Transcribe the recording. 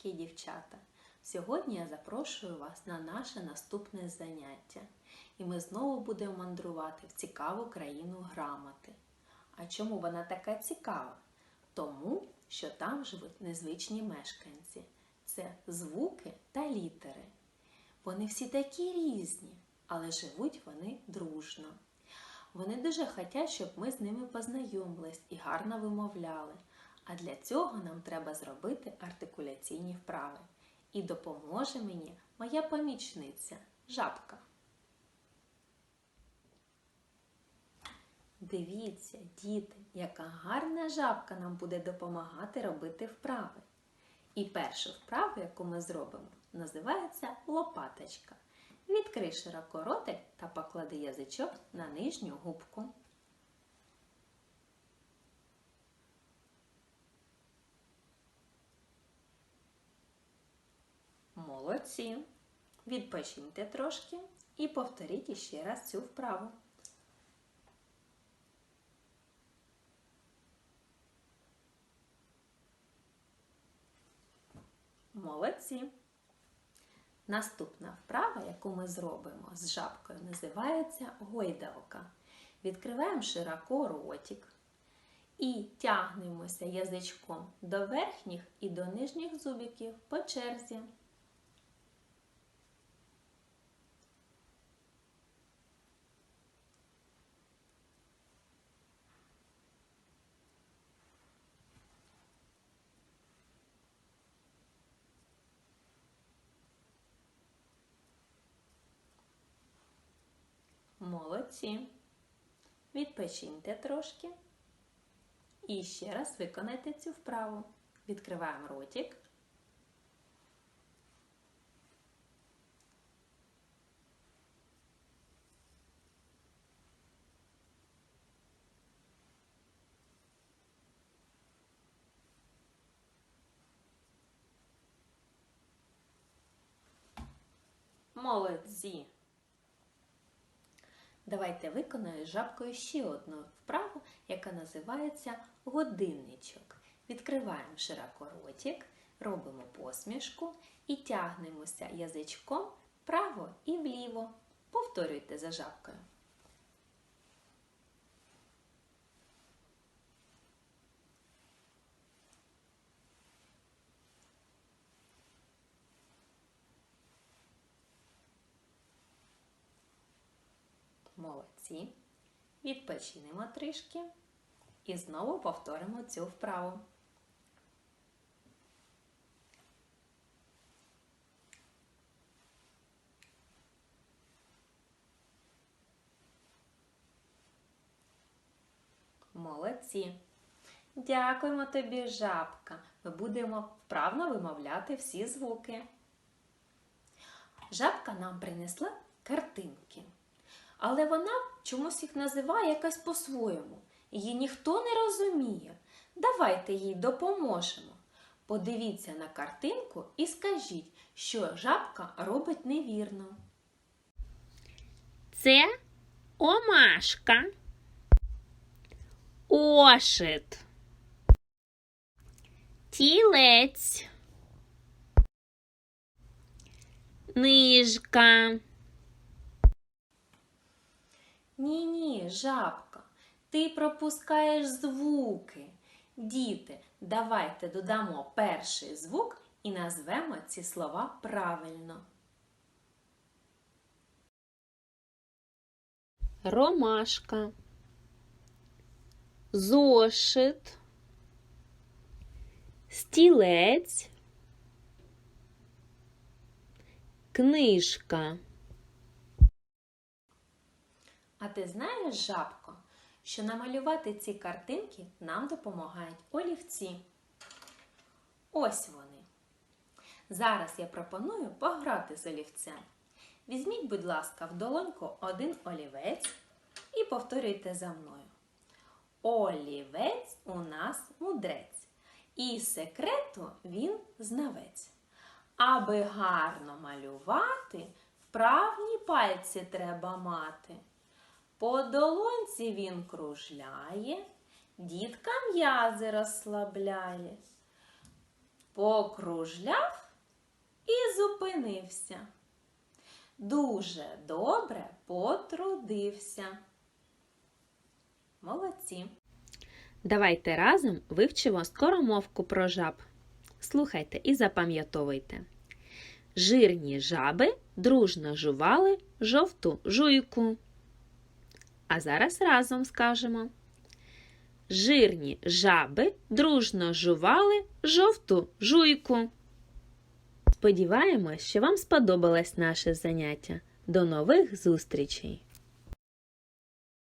хлопчики і дівчата. Сьогодні я запрошую вас на наше наступне заняття, і ми знову будемо мандрувати в цікаву країну грамоти. А чому вона така цікава? Тому, що там живуть незвичні мешканці. Це звуки та літери. Вони всі такі різні, але живуть вони дружно. Вони дуже хочуть, щоб ми з ними познайомились і гарно вимовляли. А для цього нам треба зробити артикуляційні вправи. І допоможе мені моя помічниця жабка. Дивіться, діти, яка гарна жабка нам буде допомагати робити вправи. І першу вправу, яку ми зробимо, називається лопаточка. Відкрий широко ротик та поклади язичок на нижню губку. Молодці. Відпочиньте трошки і повторіть іще раз цю вправу. Молодці. Наступна вправа, яку ми зробимо з жабкою, називається гойдалка. Відкриваємо широко ротик і тягнемося язичком до верхніх і до нижніх зубиків по черзі. Молодці. Відпочиньте трошки. І ще раз виконайте цю вправу. Відкриваємо ротик. Молодці! Давайте виконаю жабкою ще одну вправу, яка називається годинничок. Відкриваємо широко ротик, робимо посмішку і тягнемося язичком вправо і вліво. Повторюйте за жабкою. Молодці. Відпочинемо трішки і знову повторимо цю вправу. Молодці. Дякуємо тобі, жабка. Ми будемо вправно вимовляти всі звуки. Жабка нам принесла картинки. Але вона чомусь їх називає якось по-своєму. Її ніхто не розуміє. Давайте їй допоможемо. Подивіться на картинку і скажіть, що жабка робить невірно. Це омашка, ошит, тілець, нижка, Ні, ні, жабка, ти пропускаєш звуки. Діти, давайте додамо перший звук і назвемо ці слова правильно. ромашка, зошит, стілець, книжка. А ти знаєш, жабко, що намалювати ці картинки нам допомагають олівці. Ось вони. Зараз я пропоную пограти з олівцем. Візьміть, будь ласка, в долоньку один олівець і повторюйте за мною. Олівець у нас мудрець, і секрету він знавець. Аби гарно малювати, вправні пальці треба мати. По долонці він кружляє, дітка м'язи розслабляє. покружляв і зупинився. Дуже добре потрудився. Молодці. Давайте разом вивчимо скоромовку про жаб. Слухайте і запам'ятовуйте. Жирні жаби дружно жували жовту жуйку. А зараз разом скажемо. Жирні жаби дружно жували жовту жуйку. Сподіваємось, що вам сподобалось наше заняття. До нових зустрічей!